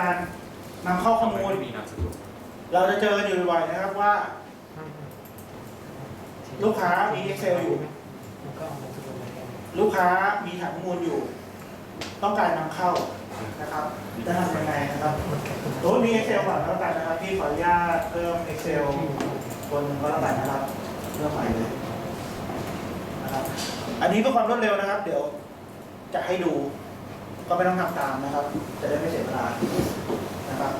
การนำเข้าข้อมูล ไม่มีนามสกุลเราจะเจอกันอยู่บ่อยๆนะครับว่า ลูกค้ามี Excel อยู่ ลูกค้ามีฐานข้อมูลอยู่ ต้องการนำเข้านะครับจะทำยังไงนะครับสมมติมี Excel ก่อนแล้วกันนะครับพี่ขออนุญาตเพิ่ม Excel คนหนึ่งก็แล้วกันนะครับเริ่มใหม่เลยนะครับ อันนี้เพื่อความรวดเร็วนะครับ เดี๋ยวจะให้ดู ก็ไม่ต้องทำตามนะครับ จะได้ไม่เสียเวลานะครับ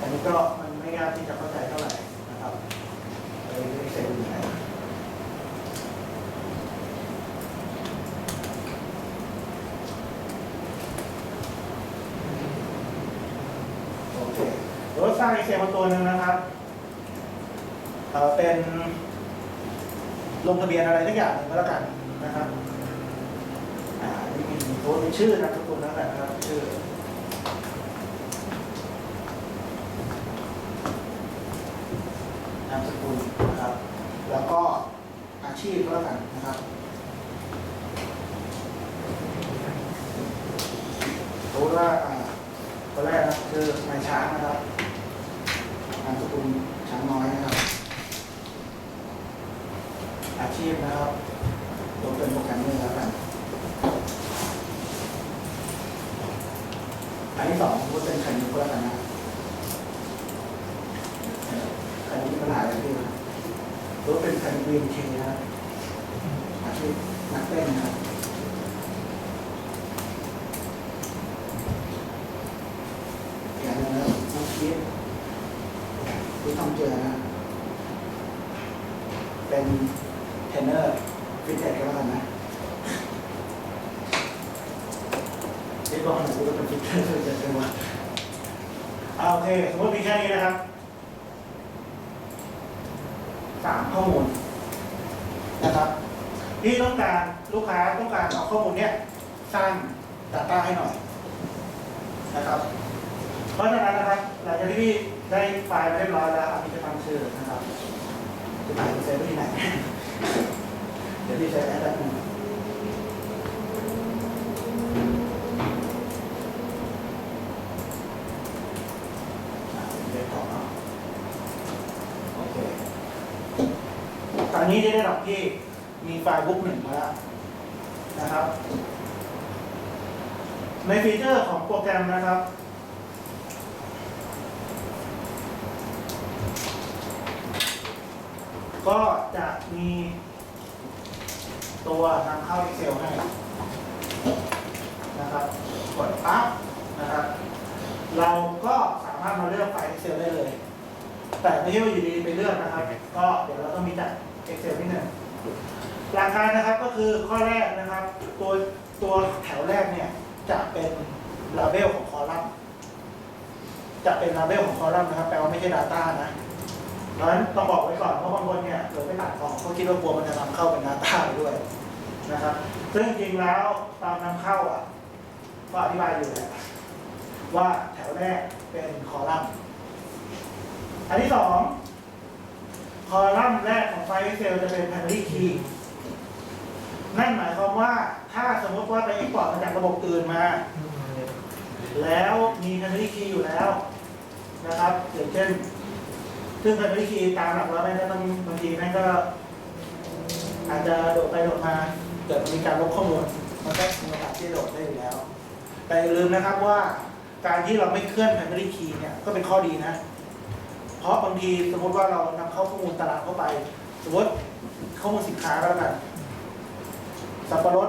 อันนี้ก็มันไม่ยากที่จะเข้าใจเท่าไหร่นะครับเออ Excel อยู่ไหโอเคเดี๋ยวสร้าง Excel มาตัวหนึ่งนะครับเอ่อเป็นลงทะเบียนอะไรสักอย่างหนึ่งก็แล้วกันนะครับ อ่านี่มีโพสต์เป็นชื่อนามสกุลแล้วกันนะครับ ชื่อนามสกุลนะครับ แล้วก็อาชีพก็แล้วกันนะครับสมมติว่าอ่าคนแรกนะคือนายช้างนะครับนามสกุลช้างน้อยนะครับ อาชีพนะครับยกเป็นโปรแกรมเมอร์แล้วกัน อันที่สองสมมติเป็นไข่มุกก็แล้วกันะไข่มุกมีปัญหาอะไรที่นะสมมติเป็นไข่มุกวีนเคนะอาชีพนักเต้นนะครับอย่างนึงนะน้องคิดที่ต้องเจอนะ เป็นเทรนเนอร์ฟิตเนสก็แล้วกันนะ บอกหน่อยว่าเป็นฟิตเนสจะเป็นว่าเอาโอเคสมมติมีแค่นี้นะครับสามข้อมูลนะครับที่ต้องการลูกค้าต้องการเอาข้อมูลเนี้ยสร้าง Data ให้หน่อยนะครับ เพราะฉะนั้นนะครับหลังจากที่พี่ได้ไฟล์มาเรียบร้อยแล้วพี่จะตั้งชื่อนะครับจะถ่ายเซฟไว้ที่ไหนเดี๋ยวพี่ใช้แอดแบบนึงอ่าเดี๋ยวขอเอาโอเค นี้ได้ระดับที่มีไฟล์บุ๊กหนึ่งมาแล้วนะครับ ในฟีเจอร์ของโปรแกรมนะครับก็จะมีตัวนำเข้า Excel ให้นะครับ กดปั๊บนะครับ เราก็สามารถมาเลือกไฟล์ Excel ได้เลย แต่ไม่ใช่ว่าอยู่ดีไปเลือกนะครับ ก็เดี๋ยวเราต้องมีจัด Excel นิดหนึ่งหลักการนะครับก็คือข้อแรกนะครับ ตัวตัวแถวแรกเนี่ยจะเป็นลาเบลของคอลัมน์จะเป็นลาเบลของคอลัมน์นะครับแปลว่าไม่ใช่ Data นะเพราะฉะนั้นต้องบอกไว้ก่อนเพราะบางคนเนี่ยเกิดไปตัดของเขาคิดว่ากลัวมันจะนำเข้าเป็น Data ไปด้วยนะครับซึ่งจริงแล้วตามนำเข้าอะก็อธิบายอยู่แหละว่าแถวแรกเป็นคอลัมน์ อันที่สอง คอลัมน์แรกของไฟล์ Excel จะเป็น primary key นั่นหมายความว่าถ้าสมมติว่าไป export มาจากระบบอื่นมา แล้วมี primary key อยู่แล้วนะครับอย่างเช่น ซึ่ง primary key ตามหลักแล้วแม่งก็ต้องบางทีแม่งก็ อาจจะโดดไปโดดมาเกิดมีการลบข้อมูลมันก็มีโอกาสที่โดดได้อยู่แล้ว แต่อย่าลืมนะครับว่าการที่เราไม่เคลื่อน primary key เนี่ยก็เป็นข้อดีนะ เพราะบางทีสมมติว่าเรานำเข้าข้อมูลตลาดเข้าไป สมมติข้อมูลสินค้าแล้วกันสับปะรด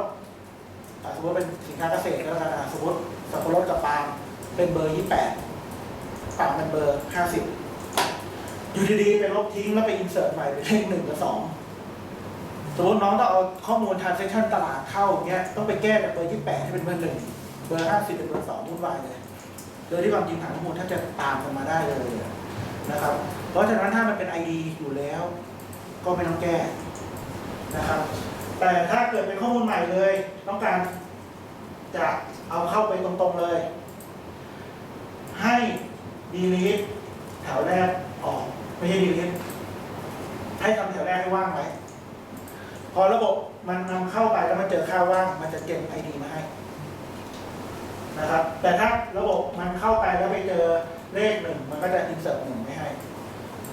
สมมติเป็นสินค้าเกษตรแล้วกันอะสมมติสับปะรดกับปาล์มเป็นเบอร์ยี่แปดปาล์มเป็นเบอร์ห้าสิบอยู่ดีๆไปลบทิ้งแล้วไปอินเสิร์ตใหม่เป็นเลขหนึ่งกับสองสมมติน้องต้องเอาข้อมูล transaction ตลาดเข้าอย่างเงี้ยต้องไปแก้จากเบอร์ยี่แปดให้เป็นเบอร์หนึ่งเบอร์ห้าสิบเป็นเบอร์สองวุ่นวายเลยโดยที่ความจริงฐานข้อมูลถ้าจะตามกันมาได้เลย นะครับ เพราะฉะนั้นถ้ามันเป็น ID อยู่แล้ว ก็ไม่ต้องแก้นะครับ แต่ถ้าเกิดเป็นข้อมูลใหม่เลย ต้องการจะเอาเข้าไปตรงๆเลย ให้ delete แถวแรกออก ไม่ใช่ delete ให้ทำแถวแรกให้ว่างไว้พอระบบมันนำเข้าไปแล้วมันเจอค่าว่าง มันจะเก็บ ID มาให้นะครับ แต่ถ้าระบบมันเข้าไปแล้วไปเจอ เลขหนึ่งมันก็จะอินเสิร์ตหนึ่งไม่ให้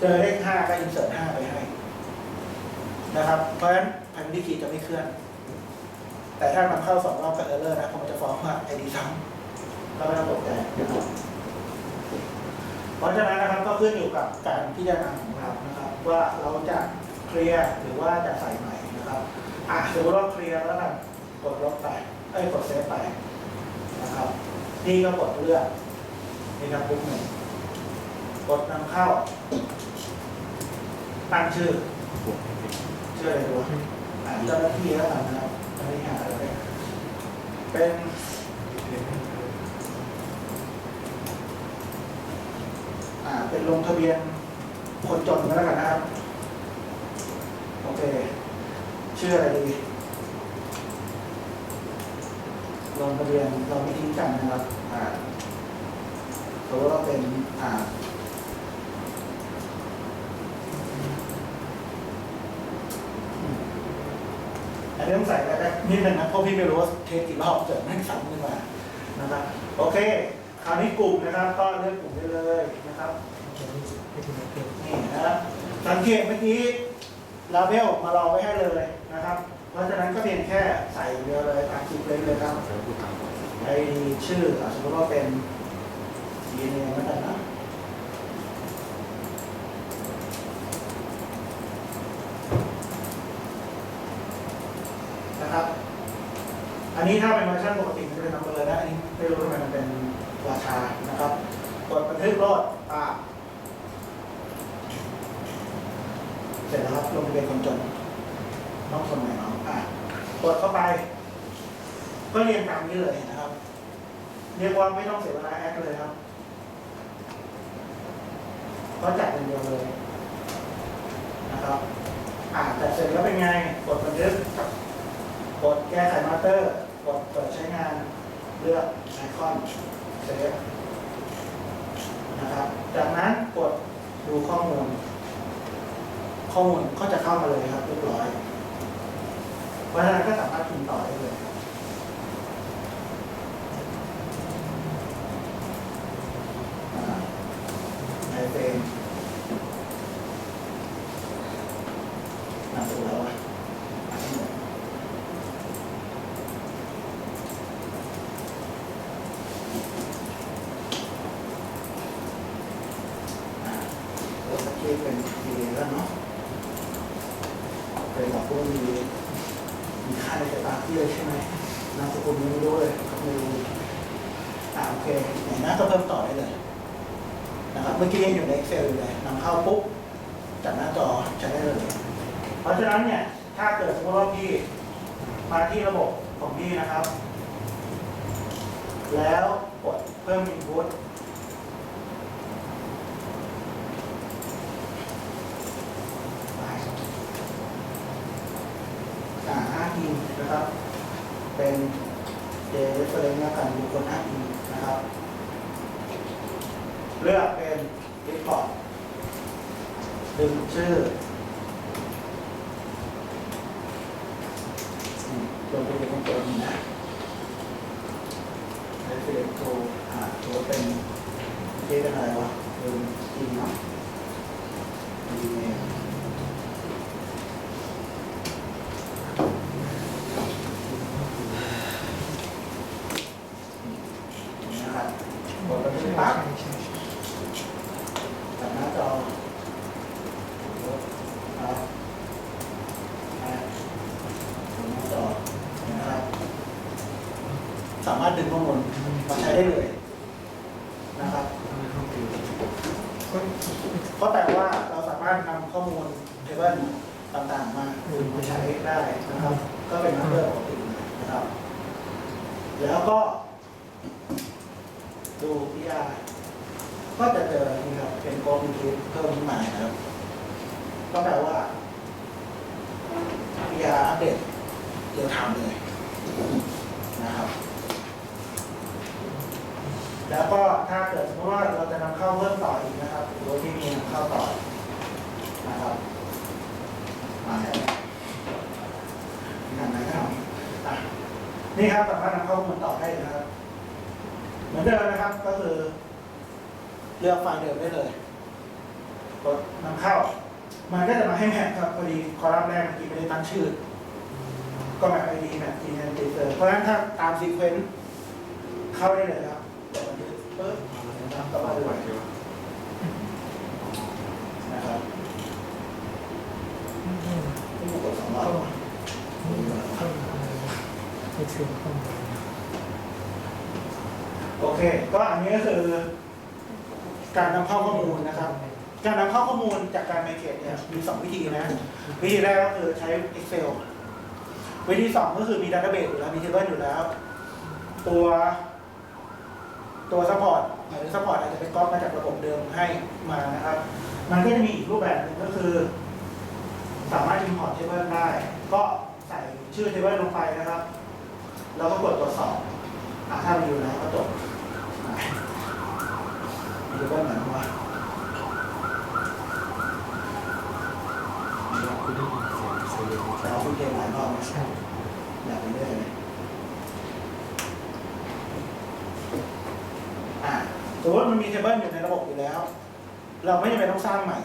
เจอเลขห้าก็อินเสิร์ตห้าไปให้ นะครับ เพราะฉะนั้นพันธุ์คีจะไม่เคลื่อน แต่ถ้ามันเข้าสองรอบกับเออร์เลอร์นะผมจะฟ้องว่าไอดีซ้ำก็ไม่ต้องตกใจนะครับเพราะฉะนั้นนะครับก็ขึ้นอยู่กับการพิจารณาของเรานะครับ ว่าเราจะเคลียร์หรือว่าจะใส่ใหม่นะครับอะสมมติว่าเคลียร์แล้วกันกดลบไปเอ้กดเซฟไปนะครับนี่ก็กดเลือก นี่ครับปุ๊บหนึ่งกดนำเข้า ตั้งชื่อ ชื่ออะไรดีวะอ่านเจ้าหน้าที่แล้วกันนะครับไม่ได้หารอะไรเลยเป็นอ่าเป็นลงทะเบียนคนจนก็แล้วกันนะครับ โอเค ชื่ออะไรดีลงทะเบียนเราไม่ทิ้งกันนะครับอ่า สมมติว่าเป็นอ่าอันนี้ต้องใส่แล้วนะนิดนึงนะเพราะพี่ไม่รู้ว่าเทสกี่รอบเกิดแม่งซ้ำขึ้นมานะครับโอเค คราวนี้กลุ่มนะครับ ก็เลือกกลุ่มได้เลยนะครับนี่นะครับสังเกตเมื่อกี้ลาเบลมารอไว้ให้เลยนะครับ เพราะฉะนั้นก็เพียงแค่ใส่อย่างเดียวเลยอาร์คิวเลยเลยครับไอชื่ออะสมมติว่าเป็น DNA แล้วกันนะนะครับ อันนี้ถ้าเป็นเวอร์ชันปกติมันจะเป็นนัมเบอร์นะ อันนี้ไม่รู้ทำไมมันเป็นราชานะครับ กดบันทึกโหลดอ่าเสร็จแล้วครับลงทะเบียนคนจนน้องคนไหนน้องอะกดเข้าไป ก็เรียงตามนี้เลยนะครับ เรียกว่าไม่ต้องเสียเวลาแอดเลยครับ ก็จัดเป็นเดียวเลยนะครับอ่าจัดเสร็จแล้วเป็นไง กดบันทึก กดแก้ไขมาสเตอร์ กดเปิดใช้งาน เลือกไอคอนเซฟนะครับ จากนั้นกดดูข้อมูล ข้อมูลก็จะเข้ามาเลยครับเรียบร้อย เพราะฉะนั้นก็สามารถพิมพ์ต่อได้เลย อ่าในเฟรมอะถูกแล้วอะอะทั้งหมดอะ ตัวสเป็นดีเลยแล้วเนาะเป็นบอกว่ามีมีค่าในสายตาพี่เลยใช่ไหมนามสกุลยังไม่รู้เลยไม่รู้อ่าโอเคไหนน้าก็เพิ่มต่อได้เลยนะครับเมื่อกี้ยังอยู่ใน Excel อยู่เลยนำเข้าปุ๊บจากหน้าจอใช้ได้เลย เพราะฉะนั้นเนี่ย ถ้าเกิดสมมติว่าพี่มาที่ระบบของพี่นะครับ แล้วกดเพิ่ม input ไปอ่าอ้างอิง นะครับ เป็นเดเรฟเฟอเรนซ์การบุคคลอ้างอิงนะครับ เลือกเป็น Report ดึงชื่ออืมลงไปในคอนโทรลนะ Reference to อ่าตัวเป็นเรียกเป็นอะไรวะลืมจริงเนาะอีเมลนะครับกดไปที่ปั๊บ จากหน้าจอครับอ่าจากหน้าจอนะครับ สามารถดึงข้อมูลมาใช้ได้เลยนะครับ ก็แปลว่าเราสามารถนำข้อมูลเทเบิลต่างๆมาดึงมาใช้ได้นะครับ ก็เป็นมาสเตอร์ปกตินะครับ แล้วก็ ดู PR ก็จะเจอนี่ครับเป็นโกลมิทิเพิ่มขึ้นมานะครับ ก็แปลว่า PR อัปเดตเดียวทำเลยนะครับ แล้วก็ถ้าเกิดสมมติว่าเราจะนำเข้าเพิ่มต่ออีกนะครับ เข้าต่อนะครับมาแล้วทำไหนครับอะนี่ครับสามารถนำเข้าข้อมูลต่อได้เลยนะครับ เหมือนเดิมนะครับก็คือ เลือกไฟล์เดิมได้เลยกดนำเข้า มันก็จะมาให้แมทครับพอดีคอลัมน์แรกเมื่อกี้ไม่ได้ตั้งชื่อ ก็แมทไอดีแมทอินแอนติเซอร์เพราะฉะนั้นถ้าตามซีเควนต์เข้าได้เลยครับกดบันทึกปึ๊บนะครับก็มาดูนะครับที่กดสองรอบ เชื่อข้อมูลโอเค ก็อันนี้ก็คือ การนำเข้าข้อมูลนะครับ การนำเข้าข้อมูลจากการไมเกรดเนี่ยมีสองวิธีนะ วิธีแรกก็คือใช้ Excel วิธีสองก็คือมีดัตเตอร์เบสอยู่แล้วมีเทเบิลอยู่แล้ว ตัว ตัวซัพพอร์ตหรือซัพพอร์ตอาจจะเป็นก๊อปมาจากระบบเดิมให้มานะครับ มันก็จะมีอีกรูปแบบหนึ่งก็คือ สามารถ import table ได้ ก็ใส่ชื่อ table ลงไปนะครับ แล้วก็กดตรวจสอบอะถ้ามันอยู่แล้วก็จบอะมี table ไหนบ้างวะคุณได้ยินเสียงเสียงแต่เราคุยเกมหลายรอบนะใช่อยากไปเรื่อยเลยอะสมมติมันมีเทเบิลอยู่ในระบบอยู่แล้ว เราไม่จำเป็นต้องสร้างใหม่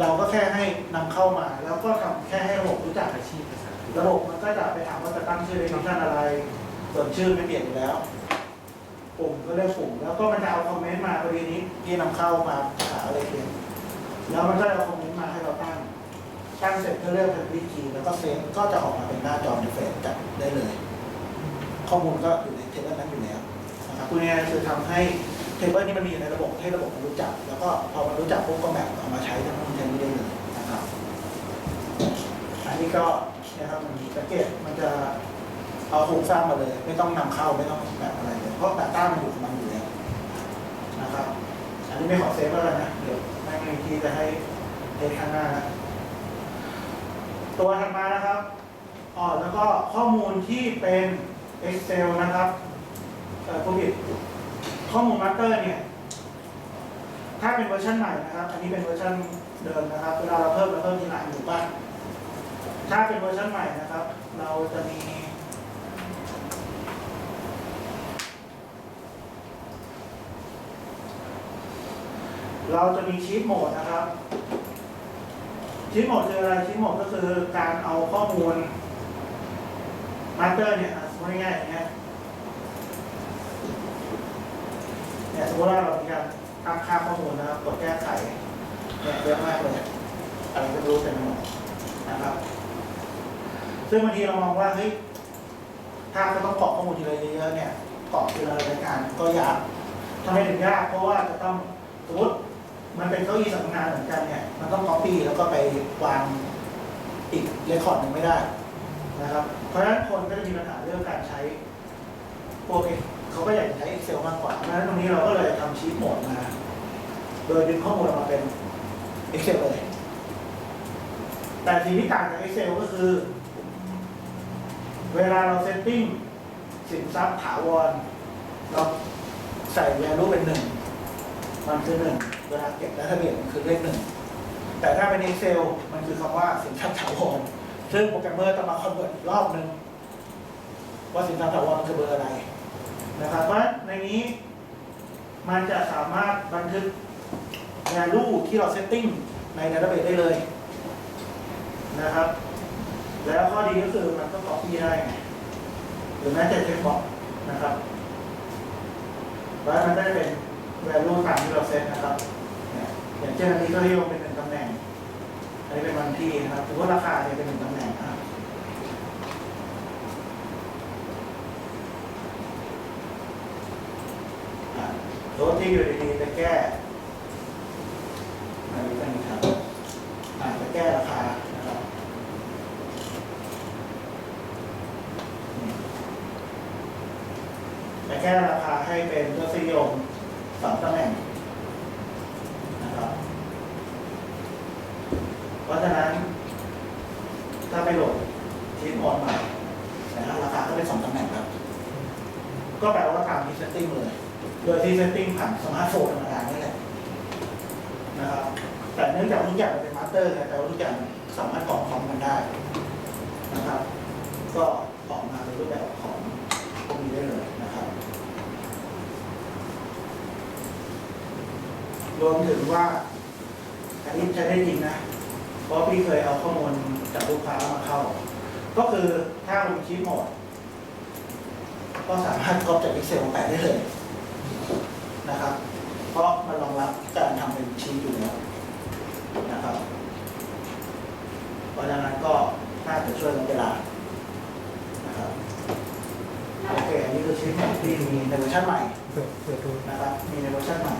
เราก็แค่ให้นำเข้ามา แล้วก็ทำแค่ให้ระบบรู้จักอาชีพภาษา ระบบมันก็จะไปถามว่าจะตั้งชื่อในฟังก์ชันอะไร ส่วนชื่อไม่เปลี่ยนอยู่แล้ว ปุ่มก็เลือกปุ่ม แล้วก็มันจะเอาคอมเมนต์มาพอดีนี้ที่นำเข้ามาหาอะไรเขียนแล้วมันก็เอาคอมเมนต์มาให้เราตั้ง ตั้งเสร็จก็เลือกเป็นวิธีแล้วก็เซฟก็จะออกมาเป็นหน้าจอดิเฟนจับได้เลย ข้อมูลก็อยู่ในเทเบิลนั้นอยู่แล้วนะครับพูดง่ายคือทำให้เทเบิลนี้มันมีอยู่ในระบบให้ระบบมันรู้จัก แล้วก็พอมันรู้จักปุ๊บก็แบบเอามาใช้ทั้งนู้นทั้งนี้ได้เลยนะครับ อันนี้ก็ นะครับมันมีแพ็กเกจมันจะเอาโครงสร้างมาเลย ไม่ต้องนำเข้าไม่ต้องแบบอะไรเลยเพราะดัต้ามันอยู่ของมันอยู่แล้วนะครับอันนี้ไม่ขอเซฟแล้วนะเดี๋ยวไม่มีที่จะให้เทสข้างหน้านะตัวถัดมานะครับอ๋อแล้วก็ข้อมูลที่เป็น Excel นะครับเอ่อผู้ผิดข้อมูลมาสเตอร์เนี่ย ถ้าเป็นเวอร์ชันใหม่นะครับ อันนี้เป็นเวอร์ชันเดิมนะครับ เวลาเราเพิ่มเราเพิ่มทีหลังอยู่ป่ะ ถ้าเป็นเวอร์ชันใหม่นะครับ เราจะมี เราจะมีชีตโหมดนะครับชีตโหมดคืออะไรชีตโหมดก็คือการเอาข้อมูลมาสเตอร์เนี่ยสมมติง่ายๆอย่างเงี้ยเนี่ยสมมติว่าเรามีการตั้งค่าข้อมูลนะครับกดแก้ไขเนี่ยเยอะมากเลยอะไรก็รู้เต็มหมดนะครับ ซึ่งบางทีเรามองว่าเฮ้ยถ้าจะต้องกรอกข้อมูลทีละเยอะๆเนี่ยกรอกทีละรายการก็ยากทำไมถึงยาก เพราะว่าจะต้องสมมติมันเป็นเก้าอี้สำนักงานเหมือนกันเนี่ยมันต้อง copy แล้วก็ไปวางอีกเรคคอร์ดหนึ่งไม่ได้นะครับ เพราะฉะนั้นคนก็จะมีปัญหาเรื่องการใช้พวกเขาก็อยากใช้ Excel มากกว่า เพราะฉะนั้นตรงนี้เราก็เลยทำชีตโหมดมา โดยดึงข้อมูลมาเป็น Excel เลย แต่สิ่งที่ต่างจาก Excel ก็คือ เวลาเราเซตติ้งสินทรัพย์ถาวรเราใส่ value เป็นหนึ่งมันคือหนึ่งเวลาเก็บและทะเบียนมันคือเลขหนึ่งแต่ถ้าเป็น Excel มันคือคำว่าสินทรัพย์ถาวรซึ่งโปรแกรมเมอร์ต้องมาคอนเวิร์ตอีกรอบหนึ่งว่าสินทรัพย์ถาวรมันคือเบอร์อะไรนะครับเพราะในนี้มันจะสามารถบันทึก value ที่เราเซตติ้งใน database ได้เลยนะครับ แล้วข้อดีก็คือมันก็ copy ได้ไงหรือแม้แต่เทคบอกนะครับ แล้วมันได้เป็น value ตามที่เราเซตนะครับอย่างเช่นอันนี้ก็ให้ลงเป็นหนึ่งตำแหน่ง อันนี้เป็นวันที่นะครับถือว่าราคาเนี่ยเป็นหนึ่งตำแหน่งครับรถที่อยู่ดีๆจะแก้อันนี้เป็นครับอะจะแก้ราคานะครับนี่จะแก้ราคาให้เป็นรถนิยมสองตำแหน่งนะครับเพราะฉะนั้น ถ้าไปโหลดชีทออนใหม่นะครับราคาก็เป็นสองตำแหน่งครับ ก็แปลว่าตามที่เซตติ้งเลย โดยที่เซตติ้งผ่านสมาร์ทโฟนธรรมดานี่แหละนะครับแต่เนื่องจากทุกอย่างเป็นมาสเตอร์ไงแต่ว่าทุกอย่างสามารถกรอกพร้อมกันได้นะครับ ก็ออกมาในรูปแบบของพวกนี้ได้เลยนะครับ รวมถึงว่า อันนี้ใช้ได้จริงนะ เพราะพี่เคยเอาข้อมูลจากลูกค้ามาเข้า ก็คือถ้าลงชีทโหมด ก็สามารถก๊อปจาก Excel มาแปะได้เลยนะครับ เพราะมันรองรับการทำเป็นชีทอยู่แล้วนะครับ เพราะฉะนั้นก็น่าจะช่วยลดเวลานะครับโอเค อันนี้คือชีทโหมดที่มีในเวอร์ชันใหม่เปิดเปิดดูนะครับ มีในเวอร์ชันใหม่